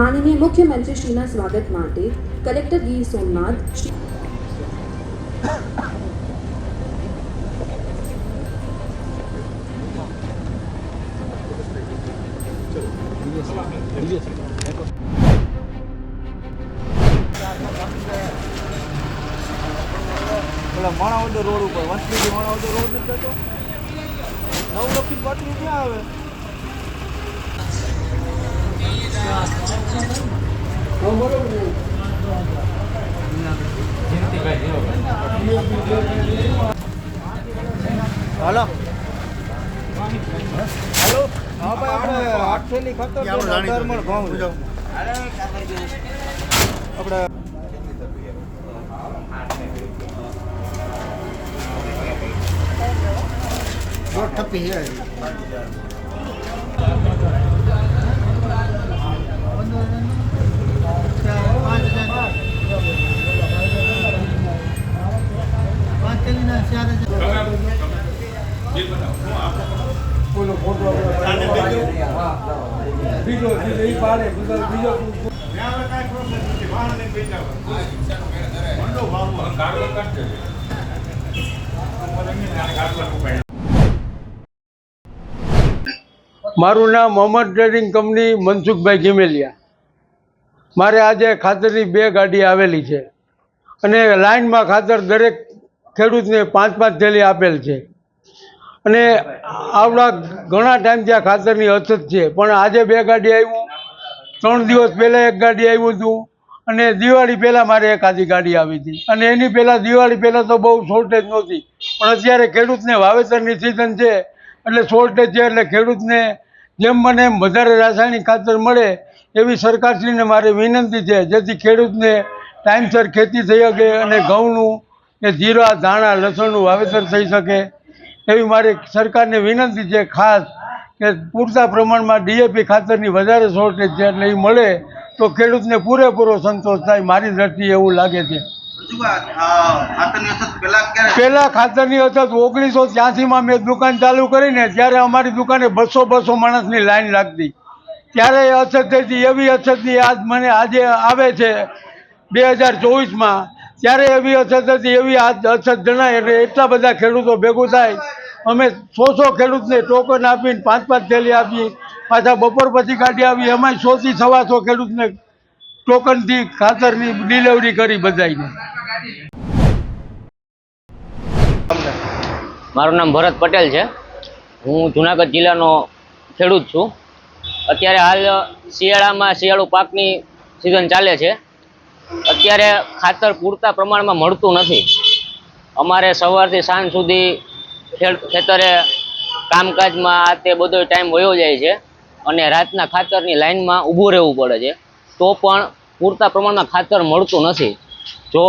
માનનીય મુખ્યમંત્રીશ્રીના સ્વાગત માટે કલેક્ટર ગીર સોમનાથ શ્રી પેલા માણાવદર રોડ ઉપર વસ્તી માણાવદર રોડ નથી નવ નવલખી પાટલી ક્યાં આવે? હાલો. હાલો. હા ભાઈ આપણે આઠ થેલી ખાતર છે ને અઢાર મણ ઘઉં છે. આપણે દોઢ ગુજરાત બીજો મારું નામ મોહમ્મદ ટ્રેડિંગ કંપની મનસુખભાઈ ગિમેલિયા મારે આજે ખાતરની બે ગાડી આવેલી છે અને લાઇનમાં ખાતર દરેક ખેડૂતને પાંચ પાંચ થેલી આપેલ છે. અને આવડા ઘણા ટાઈમથી આ ખાતરની અછત છે, પણ આજે બે ગાડી આવ્યું ત્રણ દિવસ પહેલાં એક ગાડી આવ્યું હતું અને દિવાળી પહેલાં મારે એક આધી ગાડી આવી હતી. અને એની પહેલાં દિવાળી પહેલાં તો બહુ શોર્ટેજ નહોતી. પણ અત્યારે ખેડૂતને વાવેતરની સિઝન છે, એટલે શોર્ટેજ છે, એટલે ખેડૂતને જેમ મને એમ વધારે રાસાયણિક ખાતર મળે એવી સરકારશ્રીને મારી વિનંતી છે, જેથી ખેડૂતને ટાઈમસર ખેતી થઈ શકે અને ઘઉંનું કે જીરા, ધાણા, લસણનું વાવેતર થઈ શકે એવી મારી સરકારને વિનંતી છે, ખાસ કે પૂરતા પ્રમાણમાં ડીએપી ખાતરની વધારે શોર્ટેજ છે એટલે એ મળે તો ખેડૂતને પૂરેપૂરો સંતોષ થાય મારી દ્રષ્ટિએ એવું લાગે છે. પેલા ખાતરની અછત ઓગણીસો ત્યાસીમાં મેં દુકાન ચાલુ કરીને ત્યારે અમારી દુકાને બસો બસો માણસની લાઈન લાગતી. ત્યારે એ અછત થઈ હતી એવી અછતની આજ મને આજે આવે છે બે હજાર ચોવીસમાં. ત્યારે એવી અછત હતી એવી અછત જણાય એટલે એટલા બધા ખેડૂતો ભેગું થાય અમે સો સો ખેડૂતને ટોકન આપીને પાંચ પાંચ થેલી આપી, પાછા બપોર પછી કાઢી આવી, એમાંય સોથી સવા સો ખેડૂતને ટોકનથી ખાતરની ડિલિવરી કરી બધાને મારું નામ ભરત પટેલ છે. હું જુનાગઢ જિલ્લાનો ખેડૂત છું. અત્યારે હાલ શિયાળામાં શિયાળુ પાકની સિઝન ચાલે છે. અત્યારે ખાતર પૂરતા પ્રમાણમાં મળતું નથી. અમારે સવારથી સાંજ સુધી ખેતરે કામકાજમાં આ તે બધો ટાઈમ વયો જાય છે અને રાતના ખાતરની લાઈનમાં ઊભું રહેવું પડે છે. તો પણ પૂરતા પ્રમાણમાં ખાતર મળતું નથી. જો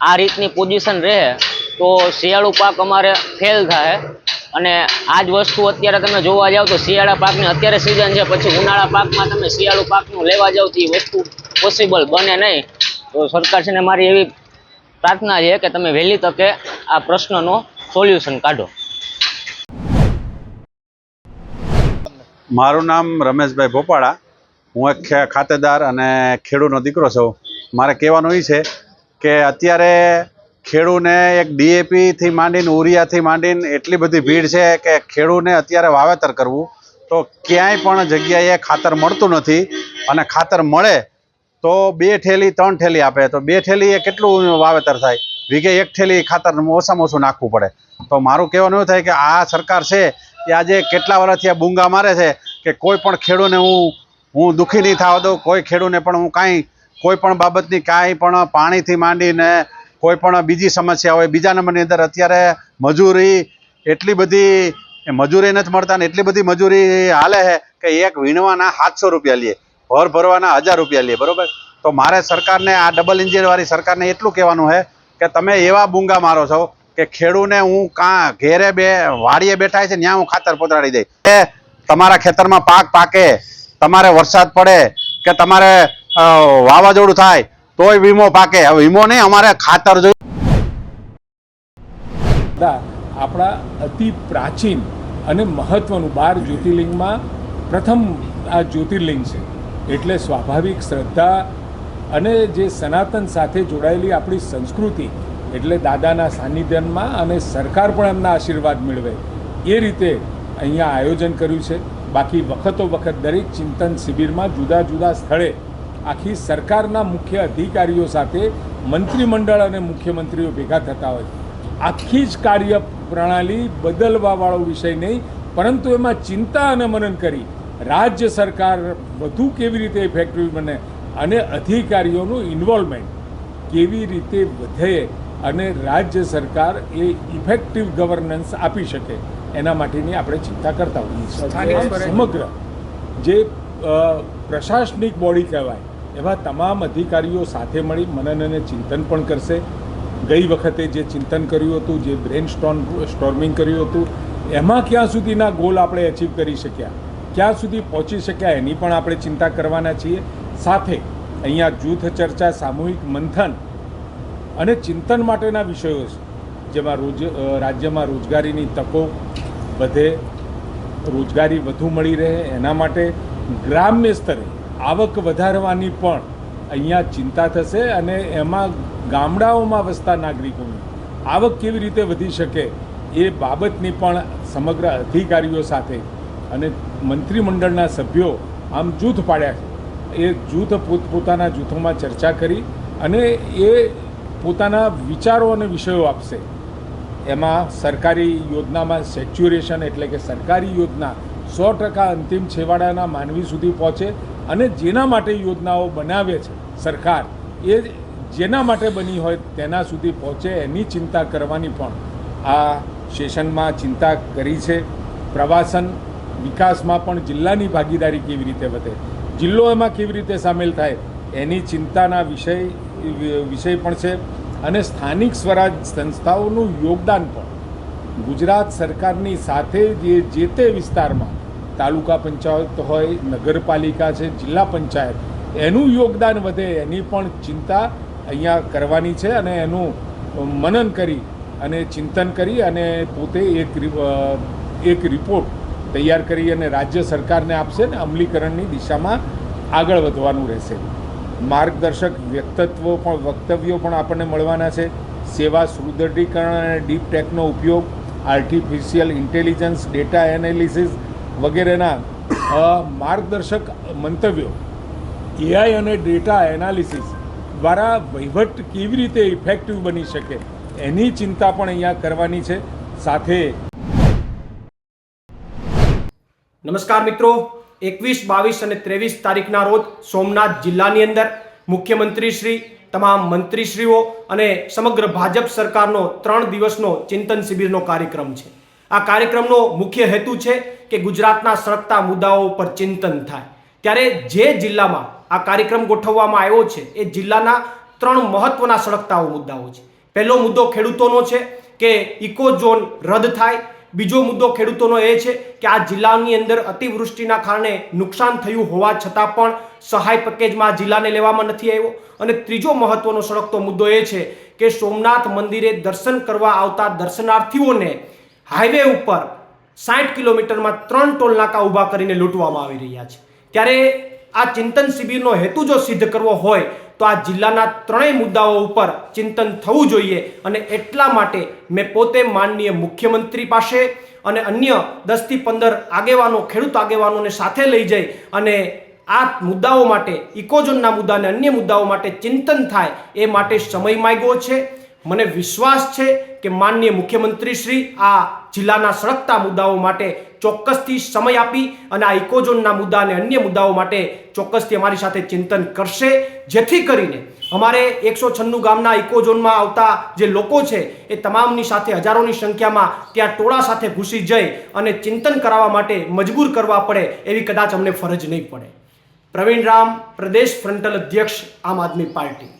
આ રીતની પોઝિશન રહે, તો શિયાળુ પાક અમારે ફેલ થાય અને આ જ વસ્તુ અત્યારે તમે જોવા જાવ તો શિયાળા પાકની અત્યારે સિઝન છે, પછી ઉનાળા પાકમાં તમે શિયાળુ પાકનું લેવા જાવ તો એ વસ્તુ પોસિબલ બને નહીં. તો સરકાર છે ને મારી એવી પ્રાર્થના છે કે તમે વહેલી તકે આ પ્રશ્નનો સોલ્યુશન કાઢો. મારું નામ રમેશભાઈ ભોપાળા. હું એક ખાતેદાર અને ખેડૂતનો દીકરો છું. મારે કહેવાનું એ છે કે અત્યારે ખેડૂને એક ડીએપીથી માંડીને, ઉરિયાથી માંડીને એટલી બધી ભીડ છે કે ખેડૂને અત્યારે વાવેતર કરવું તો ક્યાંય પણ જગ્યાએ ખાતર મળતું નથી. અને ખાતર મળે તો બે ઠેલી, ત્રણ ઠેલી આપે. તો બે ઠેલી એ કેટલું વાવેતર થાય? વીઘે એક ઠેલી ખાતર ઓછામાં ઓછું નાખવું પડે. તો મારું કહેવાનું એવું થાય કે આ સરકાર છે એ આજે કેટલા વર્ષથી આ બૂંગા મારે છે કે કોઈ પણ ખેડૂને હું હું દુઃખી નહીં થવા દઉં કોઈ ખેડૂને પણ હું કાંઈ, કોઈ પણ બાબતની કાંઈ પણ પાણીથી માંડીને કોઈ પણ બીજી સમસ્યા હોય, બીજા નંબરની અંદર અત્યારે મજૂરી એટલી બધી મજૂરી નથી મળતા ને એટલી બધી મજૂરી હાલે છે કે એક વીણવાના સાતસો રૂપિયા લે, ભર ભરવાના હજાર રૂપિયા લે, બરોબર? તો મારે સરકારને, આ ડબલ ઇન્જિનવાળી સરકારને એટલું કહેવાનું છે કે તમે એવા બૂંગા મારો છો કે ખેડૂને હું કાં ઘેરે બે, વાડીએ બેઠા છે ત્યાં હું ખાતર પધરાડી દઈ તમારા ખેતરમાં પાક પાકે, તમારે વરસાદ પડે કે તમારે વાવાઝોડું થાય, તોય વીમો પાકે. વીમો નહીં, અમારે ખાતર જોઈએ. આપણા અતિ પ્રાચીન અને મહત્વનું બાર જ્યોતિર્લિંગમાં પ્રથમ આ જ્યોતિર્લિંગ છે. એટલે સ્વાભાવિક શ્રદ્ધા અને જે સનાતન સાથે જોડાયેલી આપણી સંસ્કૃતિ, એટલે દાદાના સાનિધ્યમાં અને સરકાર પણ એમના આશીર્વાદ મેળવે. એ રીતે અહીંયા આયોજન કર્યું છે. બાકી વખતો વખત દરેક ચિંતન શિબિરમાં જુદા જુદા સ્થળે આખી સરકારના મુખ્ય અધિકારીઓ સાથે મંત્રીમંડળ અને મુખ્યમંત્રીઓ ભેગા થતા હોય. આખી જ કાર્ય પ્રણાલી બદલવાવાળો વિષય નહીં, પરંતુ એમાં ચિંતા અને મનન કરી રાજ્ય સરકાર વધુ કેવી રીતે ઇફેક્ટિવ બને અને અધિકારીઓનું ઇન્વોલ્વમેન્ટ કેવી રીતે વધે અને રાજ્ય સરકાર એ ઇફેક્ટિવ ગવર્નન્સ આપી શકે. એના માટેની આપણે ચિંતા કરતા હોઈએ સમગ્ર જે પ્રશાસનિક બોડી કહેવાય એવા તમામ અધિકારીઓ સાથે મળી મનન અને ચિંતન પણ કરશે. ગઈ વખતે જે ચિંતન કર્યું હતું જે બ્રેન સ્ટોન સ્ટોર્મિંગ કર્યું હતું એમાં ક્યાં સુધીના ગોલ આપણે અચીવ કરી શક્યા? ક્યાં સુધી પહોંચી શક્યા એની પણ આપણે ચિંતા કરવાના છીએ. સાથે અહીંયા જૂથ ચર્ચા સામૂહિક મંથન અને ચિંતન માટેના વિષયો છે. જેમાં રોજ રાજ્યમાં રોજગારીની તકો વધે રોજગારી વધુ મળી રહે, એના માટે ગ્રામ્ય સ્તરે આવક વધારવાની પણ અહીંયા ચિંતા થશે અને એમાં ગામડાઓમાં વસતા નાગરિકોની આવક કેવી રીતે વધી શકે એ બાબતની પણ સમગ્ર અધિકારીઓ સાથે અને મંત્રીમંડળના સભ્યો આમ જૂથ પાડ્યા છે. એ જૂથ પોતપોતાના જૂથોમાં ચર્ચા કરી અને એ પોતાના વિચારો અને વિષયો આપશે. એમાં સરકારી યોજનામાં સેચ્યુરેશન એટલે કે સરકારી યોજના સો ટકા અંતિમ છેવાડાના માનવી સુધી પહોંચે અને જેના માટે યોજનાઓ બનાવે છે સરકાર, એ જેના માટે બની હોય તેના સુધી પહોંચે એની ચિંતા કરવાની પણ આ સેશનમાં ચિંતા કરી છે. પ્રવાસન વિકાસમાં પણ જિલ્લાની ભાગીદારી કેવી રીતે વધે, જિલ્લો એમાં કેવી રીતે સામેલ થાય એની ચિંતાના વિષય વિષય પણ છે. અને સ્થાનિક સ્વરાજ સંસ્થાઓનું યોગદાન પણ. ગુજરાત સરકારની સાથે જે જે તે વિસ્તારમાં તાલુકા પંચાયત હોય, નગરપાલિકા છે, જિલ્લા પંચાયત, એનું યોગદાન વધે એની પણ ચિંતા અહીંયા કરવાની છે અને એનું મનન કરી અને ચિંતન કરી અને પોતે એક એક રિપોર્ટ તૈયાર કરી અને રાજ્ય સરકારને આપશે ને અમલીકરણની દિશામાં આગળ વધવાનું રહેશે. માર્ગદર્શક વ્યક્તિત્વો પણ, વક્તવ્યો પણ આપણને મળવાના છે. સેવા સુદૃઢીકરણ અને ડીપ ટેકનો ઉપયોગ, આર્ટિફિશિયલ ઇન્ટેલિજન્સ, ડેટા એનાલિસિસ વગેરેના માર્ગદર્શક મંતવ્યો. એઆઈ અને ડેટા એનાલિસિસ દ્વારા વહીવટ કેવી રીતે ઇફેક્ટિવ બની શકે, એની ચિંતા પણ અહીંયા કરવાની છે. સાથે નમસ્કાર મિત્રો. એકવીસ, બાવીસ અને ત્રેવીસ તારીખના રોજ સોમનાથ જિલ્લાની અંદર મુખ્યમંત્રી શ્રી તમામ મંત્રીશ્રીઓ અને સમગ્ર ભાજપ સરકારનો ત્રણ દિવસનો ચિંતન શિબિરનો કાર્યક્રમ છે. આ કાર્યક્રમનો મુખ્ય હેતુ છે કે ગુજરાતના સળગતા મુદ્દાઓ ઉપર ચિંતન થાય. ત્યારે જે જિલ્લામાં આ કાર્યક્રમ ગોઠવવામાં આવ્યો છે, એ જિલ્લાના ત્રણ મહત્વના સળગતાઓ મુદ્દાઓ છે. પહેલો મુદ્દો ખેડૂતોનો છે કે ઇકો ઝોન રદ થાય બીજો મુદ્દો ખેડૂતોનો એ છે કે આ જિલ્લાની અંદર અતિવૃષ્ટિના કારણે નુકસાન થયું હોવા છતાં પણ સહાય પેકેજમાં જિલ્લાને લેવામાં નથી આવ્યો. અને ત્રીજો મહત્વનો સળગતો મુદ્દો એ છે કે સોમનાથ મંદિરે દર્શન કરવા આવતા દર્શનાર્થીઓને હાઈવે ઉપર સાઠ કિલોમીટરમાં ત્રણ ટોલ નાકા ઊભા કરીને લૂંટવામાં આવી રહ્યા છે. ત્યારે આ ચિંતન શિબિરનો હેતુ જો સિદ્ધ કરવો હોય, તો આ જિલ્લાના ત્રણેય મુદ્દાઓ ઉપર ચિંતન થવું જોઈએ અને એટલા માટે મેં પોતે માનનીય મુખ્યમંત્રી પાસે અને અન્ય દસથી પંદર આગેવાનો, ખેડૂત આગેવાનોને સાથે લઈ જઈ અને આ મુદ્દાઓ માટે ઇકોઝોનના મુદ્દાને અન્ય મુદ્દાઓ માટે ચિંતન થાય એ માટે સમય માંગ્યો છે. મને વિશ્વાસ છે કે માનનીય મુખ્યમંત્રી શ્રી આ જિલ્લાના સળગતા મુદ્દાઓ માટે ચોક્કસથી સમય આપી અને આ ઇકોઝોનના મુદ્દા અને અન્ય મુદ્દાઓ માટે ચોક્કસથી અમારી સાથે ચિંતન કરશે. જેથી કરીને અમારે એકસો છન્નું ગામના ઇકોઝોનમાં આવતા જે લોકો છે એ તમામની સાથે હજારોની સંખ્યામાં ત્યાં ટોળા સાથે ઘૂસી જઈ અને ચિંતન કરાવવા માટે મજબૂર કરવા પડે એવી કદાચ અમને ફરજ નહીં પડે. પ્રવીણ રામ, પ્રદેશ ફ્રન્ટલ અધ્યક્ષ આમ આદમી પાર્ટી.